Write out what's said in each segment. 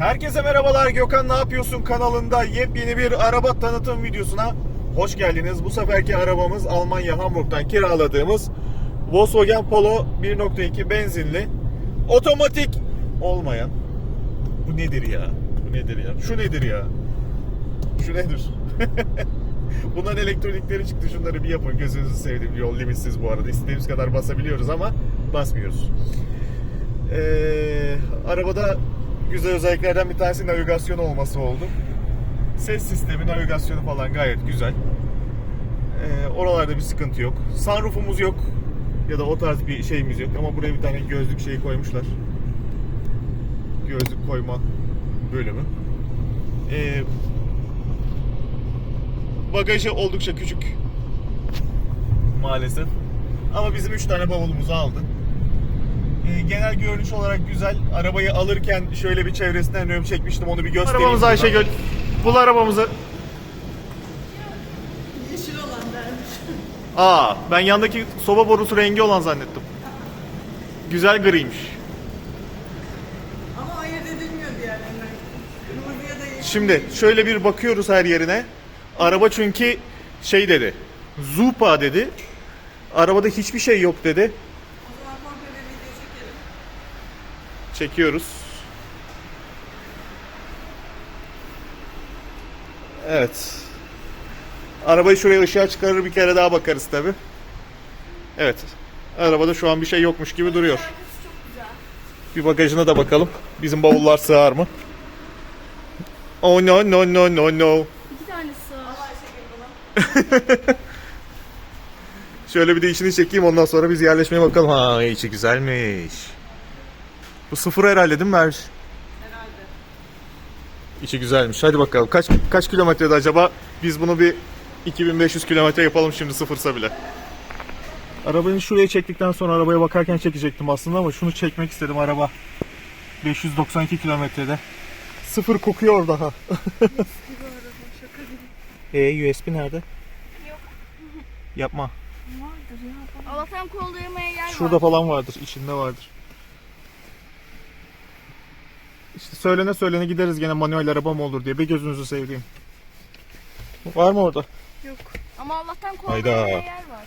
Herkese merhabalar Gökhan ne yapıyorsun kanalında yepyeni bir araba tanıtım videosuna hoş geldiniz. Bu seferki arabamız Almanya Hamburg'dan kiraladığımız Volkswagen Polo 1.2 benzinli otomatik olmayan. Bu nedir ya? Bu nedir ya? Şu nedir ya? Şu nedir? Bunların elektronikleri çıktı. Şunları bir yapın. Gözünüzü seveyim. Yol limitsiz bu arada. İstediğimiz kadar basabiliyoruz ama basmıyoruz. Ee, arabada güzel özelliklerden bir tanesi navigasyon olması oldu. Ses sistemi, navigasyonu falan gayet güzel. Ee, oralarda bir sıkıntı yok. Sunroofumuz yok. Ya da o tarz bir şeyimiz yok. Ama buraya bir tane gözlük şeyi koymuşlar. Gözlük koyma bölümü. Ee, bagajı oldukça küçük. Maalesef. Ama bizim 3 tane bavulumuzu aldı. Ee, genel görünüş olarak güzel. Arabayı alırken şöyle bir çevresinden önüm çekmiştim. Onu bir göstereyim. Arabamız Ayşegül. Bul arabamızı. Yeşil olan dermiş. Aa, ben yandaki soba borusu rengi olan zannettim. Güzel griymiş. Ama ayırt edilmiyor diğerlerinden. Kırmızı ya da yeşil. Şimdi şöyle bir bakıyoruz her yerine. Araba çünkü şey dedi. Zupa dedi. Arabada hiçbir şey yok dedi. O zaman komple bir video çekelim. Çekiyoruz. Evet. Arabayı şuraya ışığa çıkarır bir kere daha bakarız tabi. Evet. Arabada şu an bir şey yokmuş gibi duruyor. Bir bagajına da bakalım. Bizim bavullar sığar mı? Oh no no no no no. İki tane sığ. Ayşegül bunu. Şöyle bir de içini çekeyim ondan sonra biz yerleşmeye bakalım. Ha içi güzelmiş. Bu sıfır herhalde değil mi Merviş? Herhalde. İçi güzelmiş. Hadi bakalım. Kaç kaç kilometrede acaba? Biz bunu bir 2500 kilometre yapalım şimdi sıfırsa bile. Arabayı şuraya çektikten sonra arabaya bakarken çekecektim aslında ama şunu çekmek istedim araba. 592 kilometrede. Sıfır kokuyor daha. e USB nerede? Yok. Yapma. Vardır ya. Allah'tan kol dayamaya yer Şurada var. falan vardır. içinde vardır. İşte söylene söylene gideriz gene manuel araba mı olur diye. Bir gözünüzü seveyim. Var mı orada? Yok. Ama Allah'tan kol Hayda. dayamaya yer var.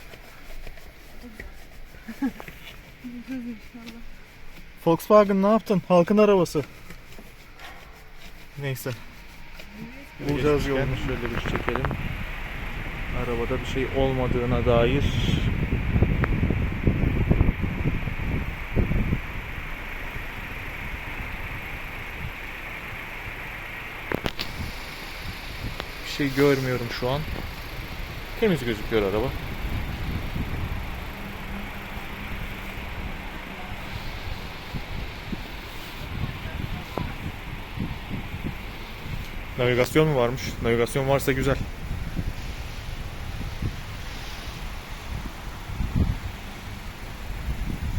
Volkswagen ne yaptın? Halkın arabası. Neyse. Bulacağız yolunu. Şöyle bir çekelim. Arabada bir şey olmadığına dair. Şey görmüyorum şu an. Temiz gözüküyor araba. Navigasyon mu varmış? Navigasyon varsa güzel.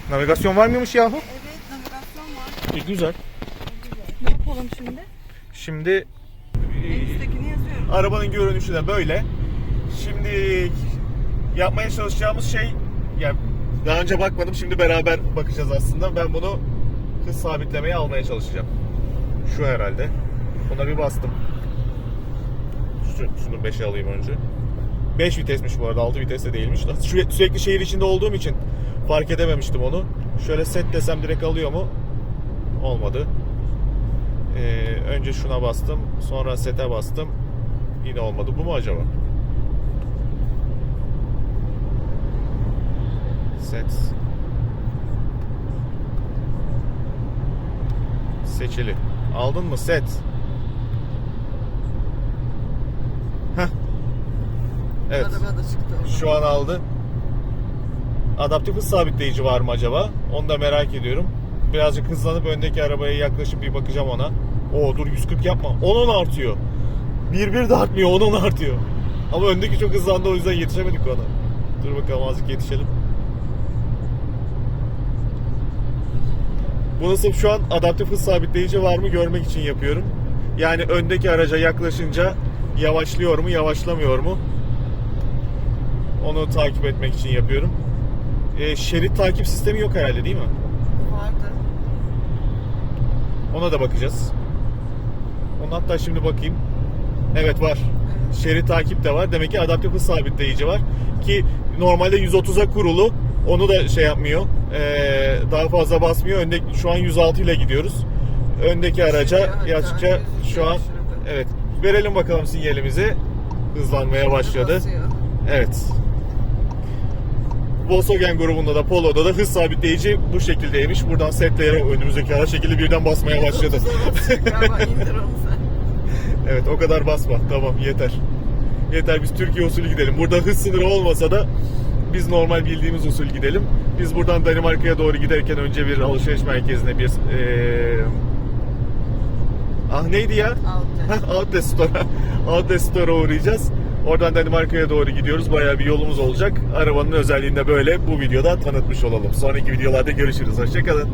Navigasyon var mıymış yahu? Evet navigasyon var. E, güzel. Ne yapalım şimdi? Şimdi En üsttekini. Arabanın görünüşü de böyle. Şimdi yapmaya çalışacağımız şey ya daha önce bakmadım şimdi beraber bakacağız aslında. Ben bunu hız sabitlemeye almaya çalışacağım. Şu herhalde. Buna bir bastım. Şu, şunu 5'e alayım önce. 5 vitesmiş bu arada 6 viteste değilmiş. Sü- Sürekli şehir içinde olduğum için fark edememiştim onu. Şöyle set desem direkt alıyor mu? Olmadı. Ee, önce şuna bastım. Sonra sete bastım. Yine olmadı. Bu mu acaba? Set. Seçili. Aldın mı set? Heh. Evet. O. Şu an aldı. Adaptif hız sabitleyici var mı acaba? Onu da merak ediyorum. Birazcık hızlanıp öndeki arabaya yaklaşıp bir bakacağım ona. Oo dur 140 yapma. 10-10 artıyor. 1-1 de artmıyor 10-10 artıyor. Ama öndeki çok hızlandı o yüzden yetişemedik ona. Dur bakalım azıcık yetişelim. Bunu sırf şu an adaptif hız sabitleyici var mı görmek için yapıyorum. Yani öndeki araca yaklaşınca yavaşlıyor mu yavaşlamıyor mu? Onu takip etmek için yapıyorum. Ee, şerit takip sistemi yok herhalde değil mi? Vardı. Ona da bakacağız. Onun hatta şimdi bakayım. Evet var. Şerit takip de var. Demek ki adaptif hız sabitleyici var. Ki normalde 130'a kurulu. Onu da şey yapmıyor. Ee, daha fazla basmıyor. Önde şu an 106 ile gidiyoruz. Öndeki araca Şuraya, yaşça hatta şu an şurada. evet. Verelim bakalım sinyalimizi. Hızlanmaya başladı. Evet. Volkswagen grubunda da Polo'da da hız sabitleyici bu şekildeymiş. Buradan setleyerek önümüzdeki araç şekilde birden basmaya başladı. Evet o kadar basma. Tamam yeter. Yeter biz Türkiye usulü gidelim. Burada hız sınırı olmasa da biz normal bildiğimiz usul gidelim. Biz buradan Danimarka'ya doğru giderken önce bir alışveriş merkezine bir eee Ah neydi ya? Outlet. Outlet Store'a Outlet Store'a uğrayacağız. Oradan Danimarka'ya doğru gidiyoruz. Bayağı bir yolumuz olacak. Arabanın özelliğini de böyle bu videoda tanıtmış olalım. Sonraki videolarda görüşürüz. Hoşçakalın.